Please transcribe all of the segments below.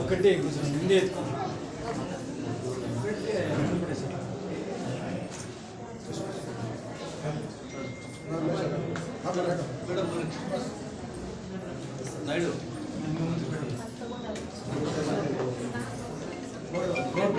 ఒకటే ముందు ఎత్తుకో.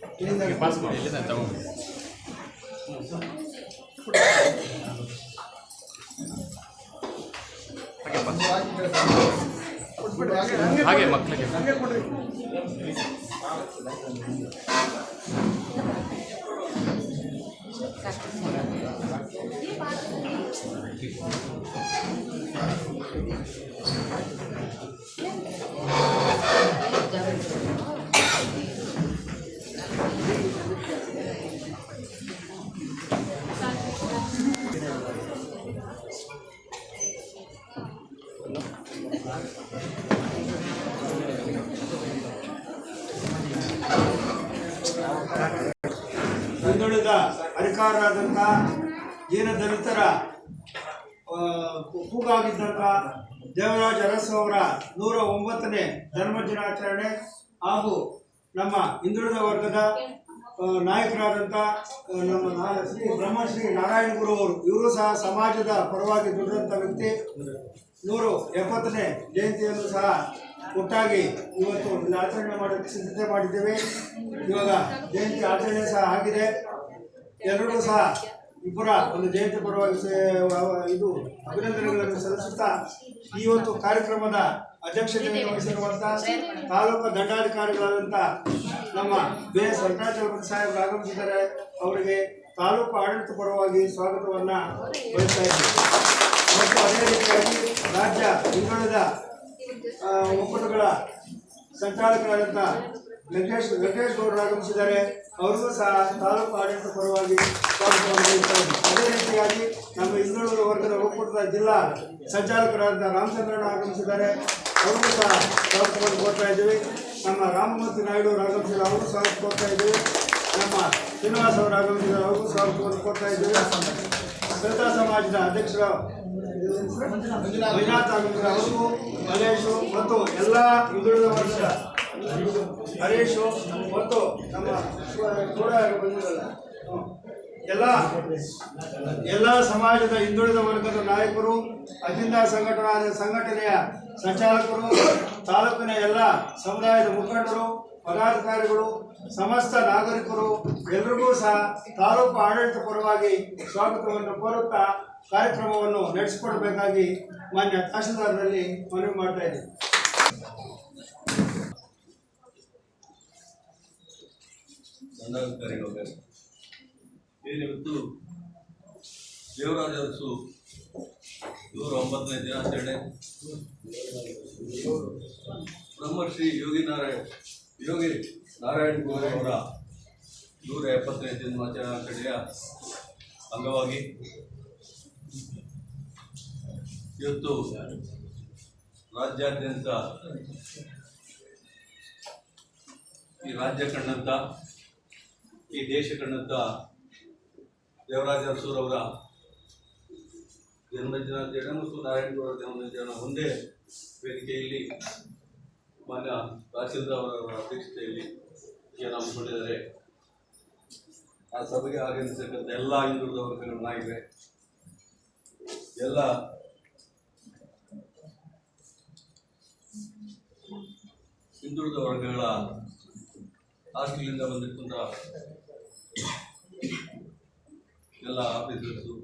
ಕಟ್ಟಿ ಹಿಂದೆ ಎತ್ಕೊ. ಹಾಗೆ ಮಕ್ಕಳಿಗೆ ಹಿಂದುಳಿದ ಅಧಿಕಾರರಾದಂಥ ದೀನ ದಲಿತರ ಕೂಗಾಗಿದ್ದಂಥ ದೇವರಾಜ ಅರಸು ಅವರ ನೂರ ಒಂಬತ್ತನೇ ಧರ್ಮ ದಿನಾಚರಣೆ ಹಾಗೂ ನಮ್ಮ ಹಿಂದುಳಿದ ವರ್ಗದ ನಾಯಕರಾದಂಥ ನಮ್ಮ ಶ್ರೀ ಬ್ರಹ್ಮಶ್ರೀ ನಾರಾಯಣ ಗುರು ಅವರು, ಇವರು ಸಹ ಸಮಾಜದ ಪರವಾಗಿ ದುಡಿದಂಥ ವ್ಯಕ್ತಿ. ನೂರು ಎಪ್ಪತ್ತನೇ ಜಯಂತಿಯನ್ನು ಸಹ ಒಟ್ಟಾಗಿ ಇವತ್ತು ಆಚರಣೆ ಮಾಡೋಕ್ಕೆ ಸಿದ್ಧತೆ ಮಾಡಿದ್ದೇವೆ. ಇವಾಗ ಜಯಂತಿ ಆಚರಣೆ ಸಹ ಆಗಿದೆ. ಎಲ್ಲರೂ ಸಹ ಇಬ್ಬರ ಒಂದು ಜಯಂತಿ ಪರವಾಗಿ ಇದು ಅಭಿನಂದನೆಗಳನ್ನು ಸಲ್ಲಿಸುತ್ತಾ ಈ ಒಂದು ಕಾರ್ಯಕ್ರಮದ ಅಧ್ಯಕ್ಷತೆಯನ್ನು ವಹಿಸಿರುವಂಥ ತಾಲೂಕು ದಂಡಾಧಿಕಾರಿಗಳಾದಂಥ ನಮ್ಮ ಬಿ ವೆಂಕಟಾಚಲಪತಿ ಸಾಹೇಬರು ಆಗಮಿಸಿದ್ದಾರೆ ಅವರಿಗೆ ತಾಲೂಕು ಆಡಳಿತ ಪರವಾಗಿ ಸ್ವಾಗತವನ್ನು ಬಯಸ್ತಾ ಇದ್ದೀವಿ ಮತ್ತು ಅದೇ ರೀತಿಯಾಗಿ ರಾಜ್ಯ ಹಿಂದುಳಿದ ಒಕ್ಕೂಟಗಳ ಸಂಚಾಲಕರಾದಂಥ ವೆಂಕಟೇಶ್ ವೆಂಕಟೇಶ್ ಗೌಡರು ಆಗಮಿಸಿದ್ದಾರೆ. ಅವ್ರಿಗೂ ಸಹ ತಾಲೂಕು ಆಡಳಿತ ಪರವಾಗಿ ಅದೇ ರೀತಿಯಾಗಿ ನಮ್ಮ ಹಿಂದುಳಿದ ವರ್ಗದ ಒಕ್ಕೂಟದ ಜಿಲ್ಲಾ ಸಂಚಾಲಕರಾದ ರಾಮಚಂದ್ರಣ್ಣ ಆಗಮಿಸಿದ್ದಾರೆ. ಅವ್ರಿಗೂ ಸಹ ಸ್ವಾಗತವನ್ನು ಕೊಡ್ತಾ ಇದ್ದೀವಿ. ನಮ್ಮ ರಾಮಮೂರ್ತಿ ನಾಯ್ಡು ಅವರು ಆಗಮಿಸಿದ್ದಾರೆ. ಅವ್ರಿಗೂ ಸ್ವಾಗತ ಕೊಡ್ತಾ ಇದ್ದೀವಿ. ನಮ್ಮ ಶ್ರೀನಿವಾಸ್ ಅವರು ಆಗಮಿಸಿದ್ದಾರೆ. ಅವ್ರಿಗೂ ಸ್ವಾಗತವನ್ನು ಕೊಡ್ತಾ ಇದ್ದೀವಿ. ಸಂತಾ ಸಮಾಜದ ಅಧ್ಯಕ್ಷರು ಮಂಜುನಾಥ್. ಆಗಮಿಸಿದ್ದಾರೆ. ಅವ್ರಿಗೂ ಹರೇಶು ಮತ್ತು ಎಲ್ಲ ಹಿಂದುಳಿದ ವರ್ಗದ ಹರೇಶು, ಮತ್ತು ನಮ್ಮ ಕೂಡ ಹ್ಮ್. ಎಲ್ಲ ಎಲ್ಲ ಸಮಾಜದ ಹಿಂದುಳಿದ ವರ್ಗದ ನಾಯಕರು ಅಹಿಂದ ಸಂಘಟನಾ ಸಂಘಟನೆಯ ಸಂಚಾಲಕರು, ತಾಲೂಕಿನ ಎಲ್ಲ ಸಮುದಾಯದ ಮುಖಂಡರು, ಪದಾಧಿಕಾರಿಗಳು, ಸಮಸ್ತ ನಾಗರಿಕರು, ಎಲ್ರಿಗೂ ಸಹ ತಾಲೂಕು ಆಡಳಿತ ಪರವಾಗಿ ಸ್ವಾಗತವನ್ನು ಕೋರುತ್ತಾ ಕಾರ್ಯಕ್ರಮವನ್ನು ನಡೆಸಿಕೊಡಬೇಕಾಗಿ ಮಾನ್ಯ ತಹಶೀಲ್ದಾರ್ನಲ್ಲಿ ಮನವಿ ಮಾಡ್ತಾ ಇದ್ದೀನಿ ಏನಿವತ್ತು? ದೇವರಾಜ ಅರಸು ನೂರ ಒಂಬತ್ತನೇ ದಿನಾಚರಣೆ. ಬ್ರಹ್ಮಶ್ರೀ ಯೋಗಿ ನಾರಾಯಣ ಯೋಗಿ ನಾರಾಯಣ ಗೋರೆ ಅವರ ನೂರ ಎಪ್ಪತ್ತನೇ ಜನ್ಮಾಚರಣೆಯ ಅಂಗವಾಗಿ ಇವತ್ತು ರಾಜ್ಯಾದ್ಯಂತ ಈ ರಾಜ್ಯ ಕಂಡಂತ ಈ ದೇಶ ಕಂಡಂತ ದೇವರಾಜ ಅರಸೂರವರ ಜನ್ಮದಿನಾಚರಣೆ ಮತ್ತು ನಾರಾಯಣಗೌಡ ಜನ್ಮದಿನಾಚರಣೆ ಒಂದೇ ವೇದಿಕೆಯಲ್ಲಿ ಮಾನ್ಯ ರಾಜೇಂದ್ರ ಅವರ ಅಧ್ಯಕ್ಷತೆಯಲ್ಲಿ ಹಮ್ಮಿಕೊಂಡಿದ್ದಾರೆ ಆ ಸಭೆಗೆ ಆಗಮಿಸತಕ್ಕಂಥ ಎಲ್ಲ ಹಿಂದುಳಿದ ವರ್ಗಗಳ ನಾಯಕರೇ, ಎಲ್ಲ ಹಿಂದುಳಿದ ವರ್ಗಗಳ ಹಾಸ್ಟೆಲಿಂದ ಬಂದಿರ್ತಂಥ ಎಲ್ಲ ಆಫೀಸರ್ಸು,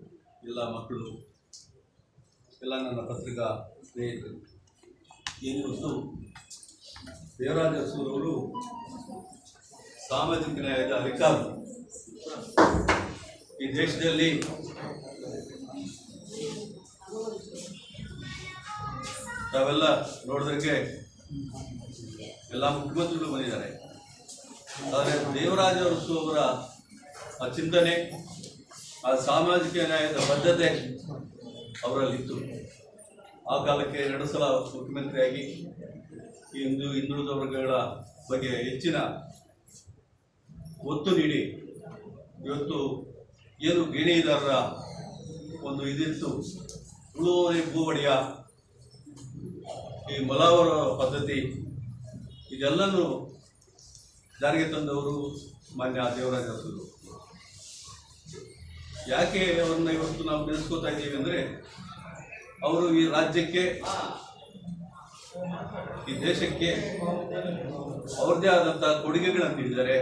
ಎಲ್ಲ ಮಕ್ಕಳು, ಎಲ್ಲ ನನ್ನ ಪತ್ರಿಕಾ ಸ್ನೇಹಿತರು. ಇವತ್ತು ದೇವರಾಜ ಅರಸೂರವರು ಸಾಮಾಜಿಕ ನ್ಯಾಯದ ಅಧಿಕಾರಿ. ಈ ದೇಶದಲ್ಲಿ ತಾವೆಲ್ಲ ನೋಡಿದ್ರೆ ಎಲ್ಲ ಮುಖ್ಯಮಂತ್ರಿಗಳು ಬಂದಿದ್ದಾರೆ. ಆದರೆ ದೇವರಾಜ ಅರಸು ಅವರ ಆ ಚಿಂತನೆ, ಆ ಸಾಮಾಜಿಕ ನ್ಯಾಯದ ಬದ್ಧತೆ ಅವರಲ್ಲಿತ್ತು. ಆ ಕಾಲಕ್ಕೆ ಎರಡು ಸಲ ಮುಖ್ಯಮಂತ್ರಿಯಾಗಿ ಇಂದು ಹಿಂದೂ ಹಿಂದುಳಿದ ವರ್ಗಗಳ ಬಗ್ಗೆ ಹೆಚ್ಚಿನ ಒತ್ತು ನೀಡಿ, ಇವತ್ತು ಏನು ಗೇಣಿದಾರರ ಒಂದು ಇದಿತ್ತು ಉಳುವರಿ ಭೂವಡಿಯ ಈ ಮಲಾವರ ಪದ್ಧತಿ, ಇದೆಲ್ಲನೂ ಜಾರಿಗೆ ತಂದವರು ಮಾನ್ಯ ದೇವರಾಜ ಯಾಕೆ ಅವ್ರನ್ನ ಇವತ್ತು ನಾವು ನೆನೆಸ್ಕೋತಾ ಇದ್ದೀವಿ ಅಂದರೆ ಅವರು ಈ ರಾಜ್ಯಕ್ಕೆ, ಈ ದೇಶಕ್ಕೆ ಅವ್ರದ್ದೇ ಆದಂತಹ ಕೊಡುಗೆಗಳನ್ನು ನೀಡಿದ್ದಾರೆ.